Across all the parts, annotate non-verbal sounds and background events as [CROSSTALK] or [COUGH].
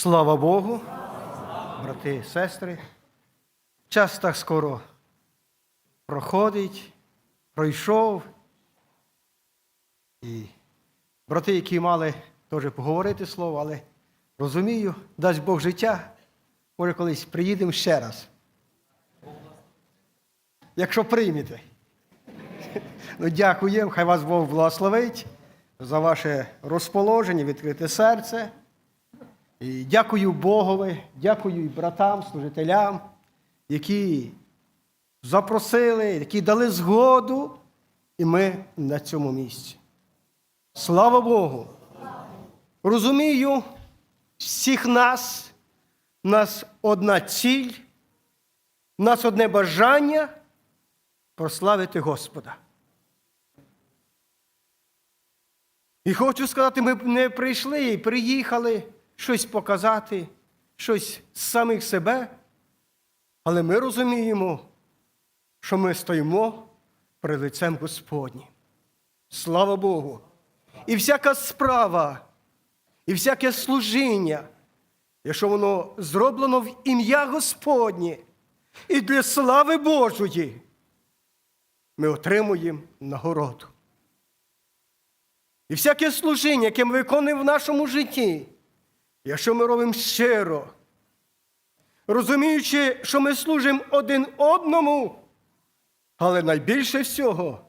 Слава Богу, брати і сестри. Час так скоро проходить, пройшов. І брати, які мали теж поговорити слово, але розумію, дасть Бог життя, може колись приїдемо ще раз. Якщо приймете. Ну, дякуємо, хай вас Бог благословить за ваше розположення, відкрите серце. Дякую Богові, дякую і братам, служителям, які запросили, які дали згоду, і ми на цьому місці. Слава Богу! Розумію, всіх нас, нас одна ціль, нас одне бажання прославити Господа. І хочу сказати, ми не прийшли і приїхали щось показати, щось з самих себе, але ми розуміємо, що ми стоїмо перед лицем Господнім. Слава Богу! І всяка справа, і всяке служіння, якщо воно зроблено в ім'я Господнє і для слави Божої, ми отримуємо нагороду. І всяке служіння, яке ми виконуємо в нашому житті, якщо ми робимо щиро, розуміючи, що ми служимо один одному, але найбільше всього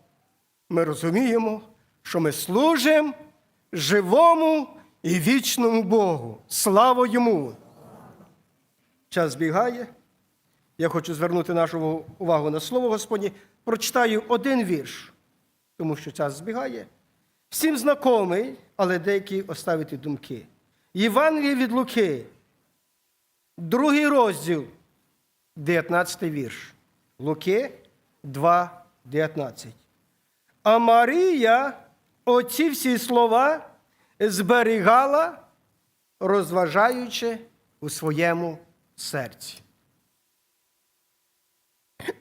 ми розуміємо, що ми служимо живому і вічному Богу. Слава йому! Час збігає. Я хочу звернути нашу увагу на слово Господнє. Прочитаю один вірш, тому що час збігає. Всім знайомий, але деякі оставити думки. Євангеліє від Луки, другий розділ, 19 вірш. Луки 2, 19. А Марія оці всі слова зберігала, розважаючи у своєму серці.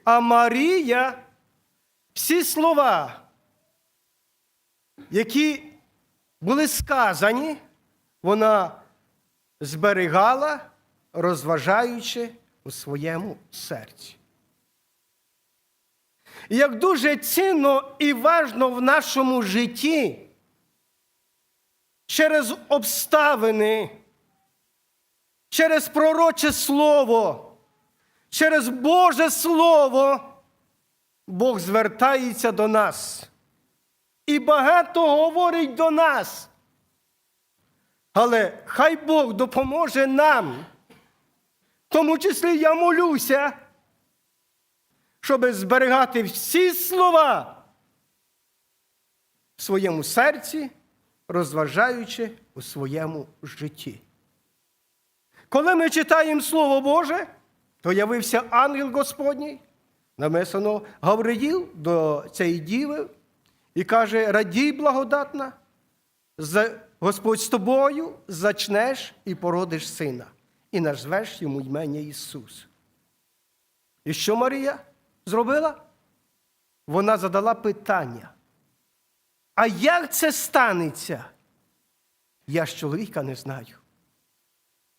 А Марія всі слова, які були сказані, вона зберігала, розважаючи у своєму серці. Як дуже цінно і важно в нашому житті через обставини, через пророче слово, через Боже Слово Бог звертається до нас і багато говорить до нас. Але хай Бог допоможе нам. В тому числі я молюся, щоб зберігати всі слова в своєму серці, розважаючи у своєму житті. Коли ми читаємо Слово Боже, то явився ангел Господній, написано Гавриїл до цієї діви і каже: Радій благодатна, Господь з тобою зачнеш і породиш сина, і назвеш йому імення Ісус. І що Марія зробила? Вона задала питання. А як це станеться? Я ж чоловіка не знаю.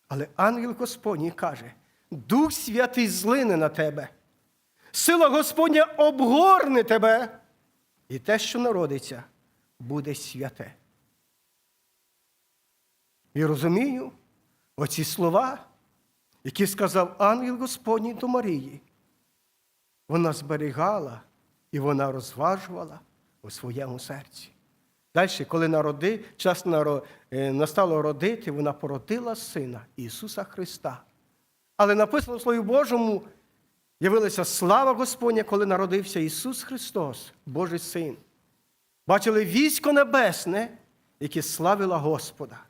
Але ангел Господній каже: Дух Святий злине на тебе, сила Господня обгорне тебе, і те, що народиться, буде святе. І розумію оці слова, які сказав ангел Господній до Марії. Вона зберігала і вона розважувала у своєму серці. Далі, коли народи, час настало родити, вона породила Сина Ісуса Христа. Але написано в Слові Божому, явилася слава Господня, коли народився Ісус Христос, Божий Син. Бачили військо небесне, яке славило Господа.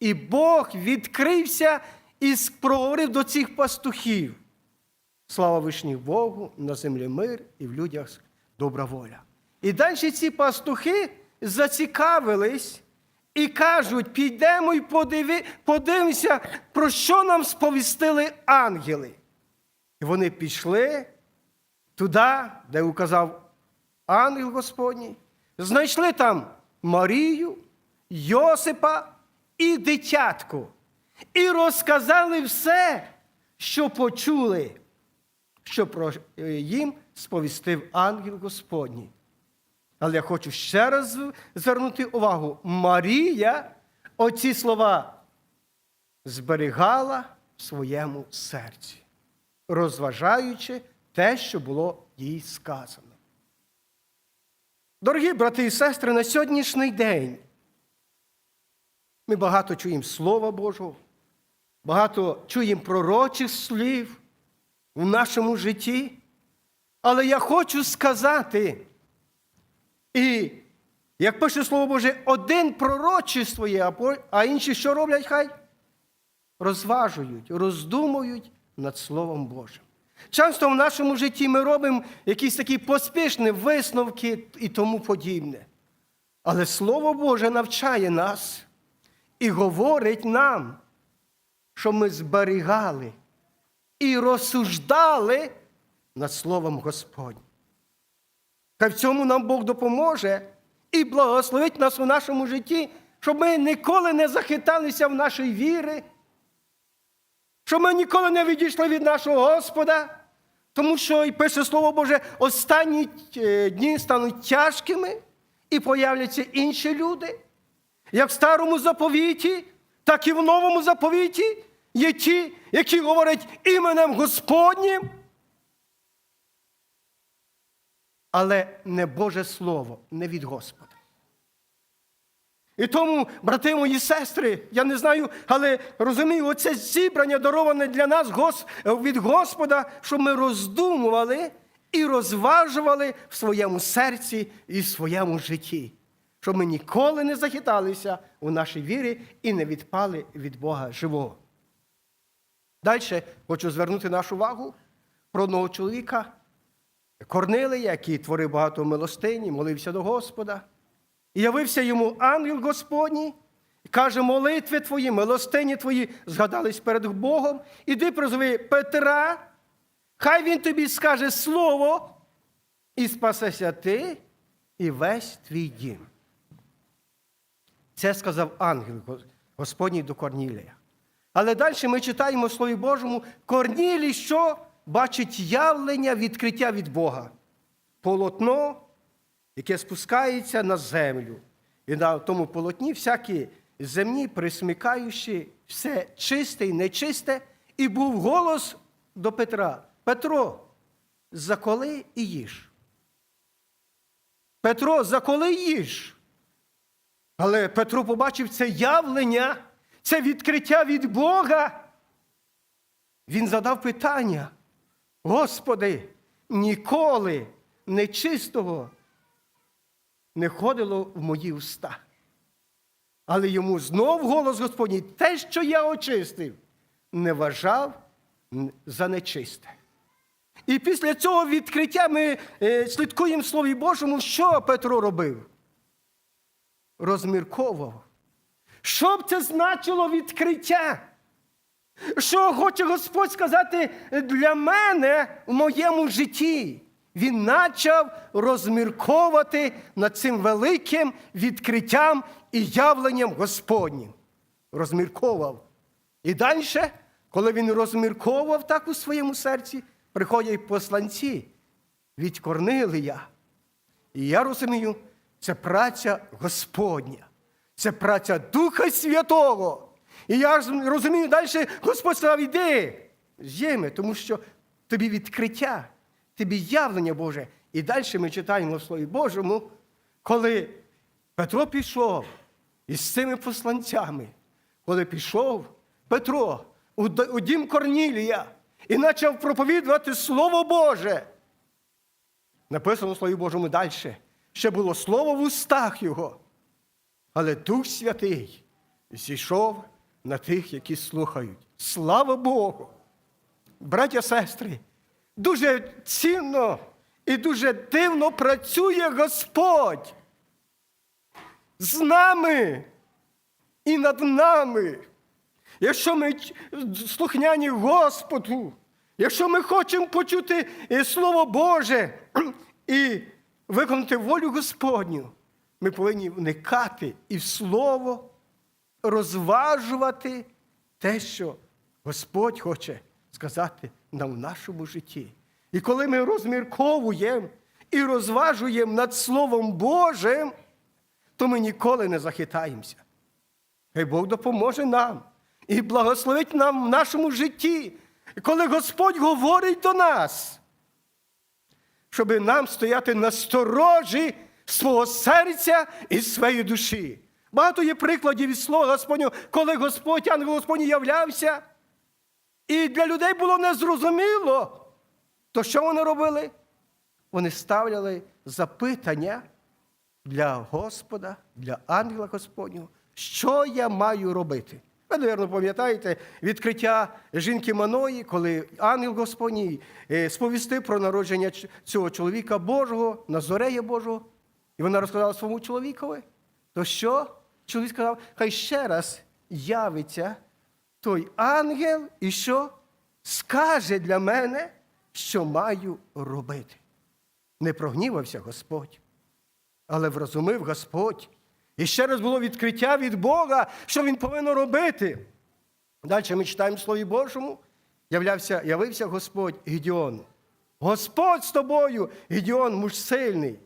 І Бог відкрився і проговорив до цих пастухів. Слава вишніх Богу, на землі мир і в людях добра воля. І далі ці пастухи зацікавились і кажуть: підемо і подиви, подивимося, про що нам сповістили ангели. І вони пішли туди, де указав ангел Господній, знайшли там Марію, Йосипа і дитятку. і розказали все, що почули, що про е, їм сповістив ангел Господній. Але я хочу ще раз звернути увагу: Марія оці слова зберігала в своєму серці, розважаючи те, що було їй сказано. Дорогі брати і сестри, на сьогоднішній день ми багато чуємо Слова Божого, багато чуємо пророчих слів в нашому житті. Але я хочу сказати, і як пише Слово Боже, один пророчествує, а по- а інші що роблять хай? Розважують, роздумують над Словом Божим. Часто в нашому житті ми робимо якісь такі поспішні висновки і тому подібне. Але Слово Боже навчає нас і говорить нам, що ми зберігали і розсуждали над Словом Господнім. Та в цьому нам Бог допоможе і благословить нас у нашому житті, щоб ми ніколи не захиталися в нашій вірі, щоб ми ніколи не відійшли від нашого Господа, тому що і пише Слово Боже, останні е, дні стануть тяжкими і появляться інші люди. Як в старому заповіті, так і в новому заповіті є ті, які говорять іменем Господнім. Але не Боже Слово, не від Господа. І тому, брати мої сестри, я не знаю, але розумію, оце зібрання дароване для нас від Господа, щоб ми роздумували і розважували в своєму серці і в своєму житті, щоб ми ніколи не захиталися у нашій вірі і не відпали від Бога живого. Далі хочу звернути нашу увагу про одного чоловіка, Корнилия, який творив багато милостині, молився до Господа. І явився йому ангел Господній, і каже, молитви твої, милостині твої згадались перед Богом. Іди призови Петра, хай він тобі скаже слово, і спасешся ти і весь твій дім. Це сказав ангел Господній до Корнілія. Але далі ми читаємо в Слові Божому, Корнілій, що бачить явлення, відкриття від Бога. Полотно, яке спускається на землю. І на тому полотні всякі земні, присмикаючи все чисте і нечисте, і був голос до Петра: Петро, заколи і їж. Петро, заколи їж. Але Петро побачив це явлення, це відкриття від Бога. Він задав питання: Господи, ніколи нечистого не ходило в мої уста. Але йому знов голос Господній, те, що я очистив, не вважав за нечисте. І після цього відкриття ми е, слідкуємо Слові Божому, що Петро робив? Розмірковував. Що б це значило відкриття? Що хоче Господь сказати для мене в моєму житті? Він почав розмірковувати над цим великим відкриттям і явленням Господнім. Розмірковував. І далі, коли він розмірковував так у своєму серці, приходять посланці від Корнилія. І я розумію, це праця Господня, це праця Духа Святого. І я розумію, далі Господь сказав, іди з'їми, тому що тобі відкриття, тобі явлення Боже. І далі ми читаємо в Слові Божому, коли Петро пішов із цими посланцями, коли пішов Петро у дім Корнілія і почав проповідувати Слово Боже. Написано в Слові Божому далі. Ще було слово в устах його. Але Дух Святий зійшов на тих, які слухають. Слава Богу! Браття, сестри, дуже цінно і дуже дивно працює Господь з нами і над нами. Якщо ми слухняні Господу, якщо ми хочемо почути Слово Боже [CLEARS THROAT] і виконати волю Господню, ми повинні вникати і в Слово, розважувати те, що Господь хоче сказати нам в нашому житті. І коли ми розмірковуємо і розважуємо над Словом Божим, то ми ніколи не захитаємося. Хай Бог допоможе нам і благословить нам в нашому житті, коли Господь говорить до нас, щоб нам стояти на сторожі свого серця і своєї душі. Багато є прикладів із слова Господнього, коли Господь, ангел Господній являвся, і для людей було незрозуміло, то що вони робили? Вони ставляли запитання для Господа, для ангела Господнього, що я маю робити. Ви, мабуть, пам'ятаєте відкриття жінки Маної, коли ангел Господній е, сповістив про народження цього чоловіка Божого, Назорея Божого, і вона розказала своєму чоловікові. То що? Чоловік сказав, хай ще раз явиться той ангел і що скаже для мене, що маю робити. Не прогнівався Господь, але врозумив Господь. І ще раз було відкриття від Бога, що він повинен робити. Далі ми читаємо в Слові Божому, являвся, явився Господь Гедіону. Господь з тобою, Гедіон, муж сильний.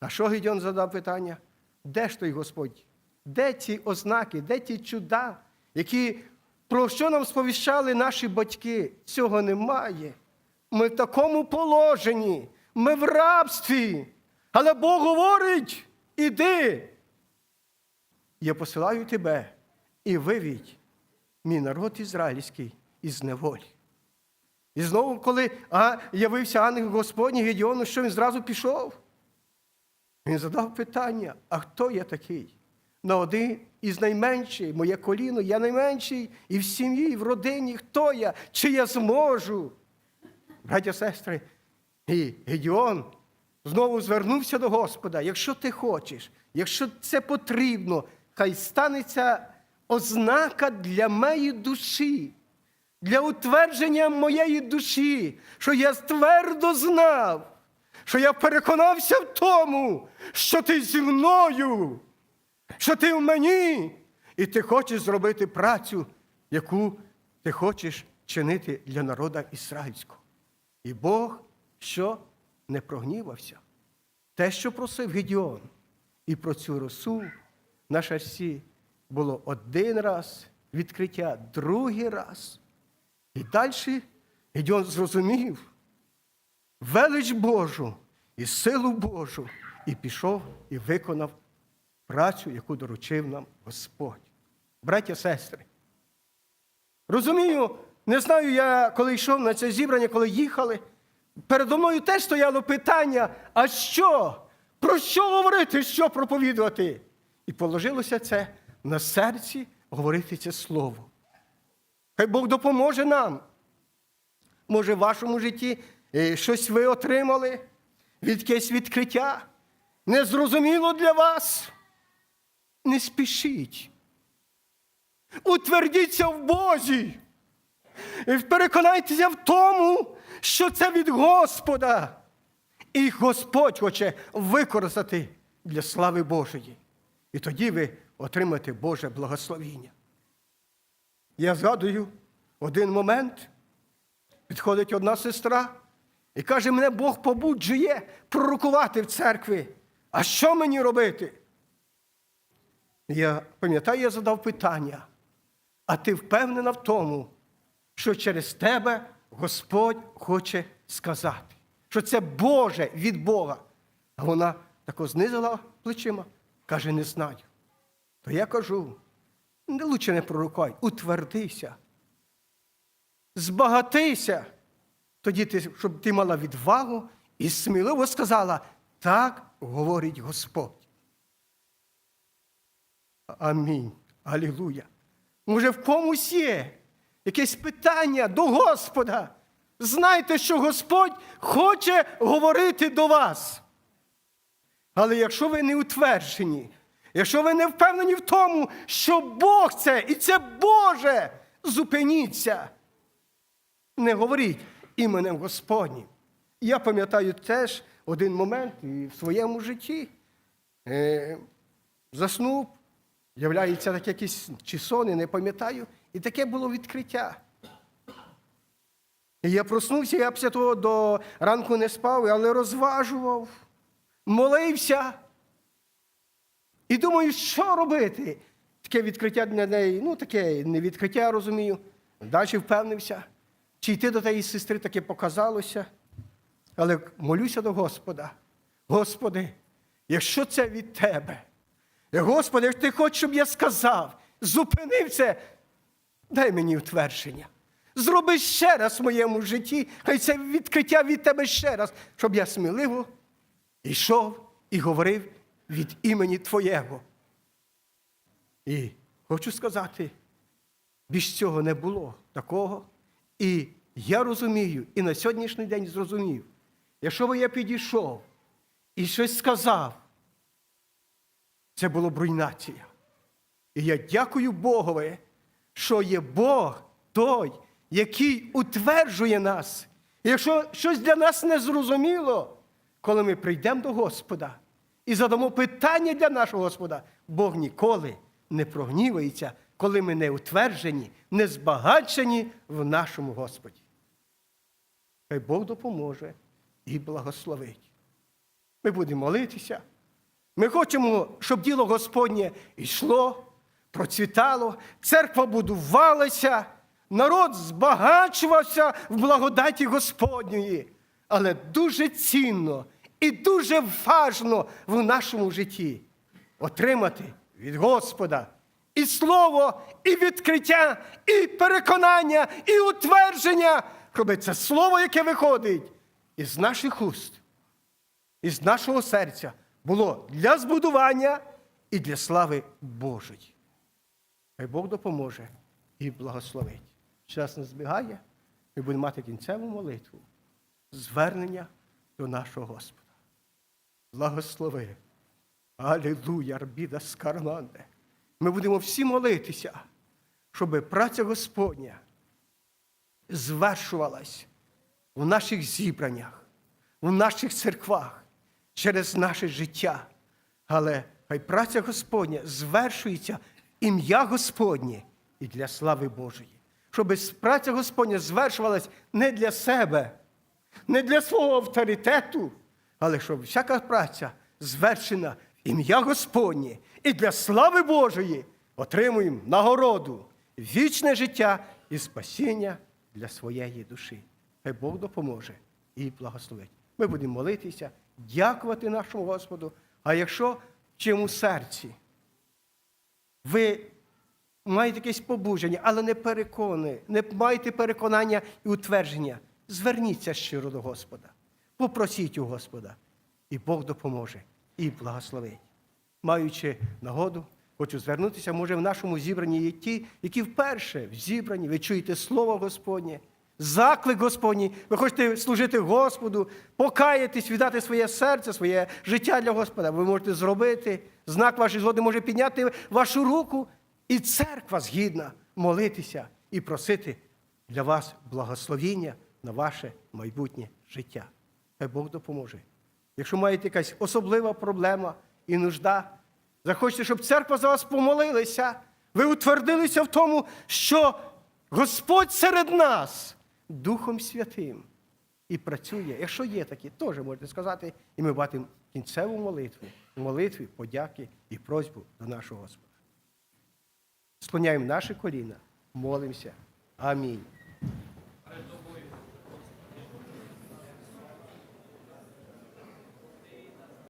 А що Гедіон задав питання? Де ж той Господь? Де ці ознаки, де ті чуда, які, про що нам сповіщали наші батьки? Цього немає. Ми в такому положенні, ми в рабстві. Але Бог говорить: іди. Я посилаю тебе і вивідь мій народ ізраїльський із неволі. І знову, коли а, явився ангел Господній Гедіону, що він зразу пішов? Він задав питання: а хто я такий? На один із найменших, моє коліно, я найменший, і в сім'ї, і в родині, хто я, чи я зможу? Браття, сестри, і Гедіон знову звернувся до Господа. Якщо ти хочеш, якщо це потрібно, хай станеться ознака для моєї душі, для утвердження моєї душі, що я твердо знав, що я переконався в тому, що ти зі мною, що ти в мені, і ти хочеш зробити працю, яку ти хочеш чинити для народа ізраїльського. І Бог що не прогнівався. Те, що просив Гедіон, і про цю росу на шарсі було один раз відкриття, другий раз. І далі Гедіон зрозумів велич Божу і силу Божу, і пішов і виконав працю, яку доручив нам Господь. Браття, сестри, розумію, не знаю, я коли йшов на це зібрання, коли їхали, передо мною теж стояло питання: а що? Про що говорити, що проповідувати? І положилося це на серці говорити це слово. Хай Бог допоможе нам. Може, в вашому житті е, щось ви отримали, якесь відкриття, незрозуміло для вас. Не спішіть. Утвердіться в Бозі. І Переконайтеся в тому, що це від Господа. І Господь хоче використати для слави Божої. І тоді ви отримаєте Боже благословіння. Я згадую один момент, підходить одна сестра і каже, мене Бог побуджує пророкувати в церкві. А що мені робити? Я пам'ятаю, я задав питання, а ти впевнена в тому, що через тебе Господь хоче сказати, що це Боже від Бога. А вона тако знизила плечима, каже, не знаю. То я кажу, не лучше не пророкуй, утвердися, збагатися. Тоді ти, щоб ти мала відвагу і сміливо сказала, так говорить Господь. Амінь. Алілуя. Може, в комусь є якесь питання до Господа. Знайте, що Господь хоче говорити до вас. Але якщо ви не утверджені, якщо ви не впевнені в тому, що Бог це і це Боже, зупиніться. Не говоріть іменем Господнім. Я пам'ятаю теж один момент і в своєму житті. Е, заснув, являється так якісь чи сони, не пам'ятаю, І таке було відкриття. І я проснувся, я після того до ранку не спав, але розважував, молився. І думаю, що робити? Таке відкриття для неї, ну таке не відкриття, я розумію. Далі впевнився, чи йти до тієї сестри таке показалося. Але молюся до Господа. Господи, якщо це від Тебе, Господи, якщо ти хочеш, щоб я сказав, зупинив це, дай мені утвердження. Зроби ще раз в моєму житті, хай це відкриття від тебе ще раз, щоб я сміливо йшов і говорив від імені Твоєго. І хочу сказати, більш цього не було такого. І я розумію, і на сьогоднішній день зрозумів, якщо би я підійшов і щось сказав, це було б руйнація. І я дякую Богові, що є Бог той, який утверджує нас. І якщо щось для нас не зрозуміло, коли ми прийдемо до Господа і задамо питання для нашого Господа, Бог ніколи не прогнівається, коли ми не утверджені, не збагачені в нашому Господі. Хай Бог допоможе і благословить. Ми будемо молитися. Ми хочемо, щоб діло Господнє йшло, процвітало, церква будувалася, народ збагачувався в благодаті Господньої. Але дуже цінно і дуже важно в нашому житті отримати від Господа і слово, і відкриття, і переконання, і утвердження, щоб це слово, яке виходить із наших уст із нашого серця було для збудування і для слави Божої. Хай Бог допоможе і благословить. Час не збігає, ми будемо мати кінцеву молитву, звернення до нашого Господа. Благослови. Алілуя, арбіда скарманде. Ми будемо всі молитися, щоб праця Господня звершувалась в наших зібраннях, в наших церквах, через наше життя. Але хай праця Господня звершується ім'я Господнє і для слави Божої. Щоб праця Господня звершувалась не для себе, не для свого авторитету, але щоб всяка праця звершена в ім'я Господнє і для слави Божої отримуємо нагороду, вічне життя і спасіння для своєї душі. Хай Бог допоможе і благословить. Ми будемо молитися, дякувати нашому Господу. А якщо в чому серці ви маєте якесь побудження, але не переконані, не маєте переконання і утвердження, зверніться щиро до Господа. Попросіть у Господа, і Бог допоможе і благословить. Маючи нагоду, хочу звернутися, може, в нашому зібранні є ті, які вперше в зібранні, ви чуєте Слово Господнє, заклик Господній, ви хочете служити Господу, покаятись, віддати своє серце, своє життя для Господа. Ви можете зробити. Знак вашої згоди може підняти вашу руку, і церква згідна молитися і просити для вас благословіння на ваше майбутнє життя. Бог допоможе. Якщо маєте якась особлива проблема і нужда, захочете, щоб церква за вас помолилася, ви утвердилися в тому, що Господь серед нас Духом Святим і працює. Якщо є такі, теж можете сказати, і ми бачимо кінцеву молитву, молитві, подяки і просьбу до нашого Господа. Склоняємо наші коліна, молимося. Амінь.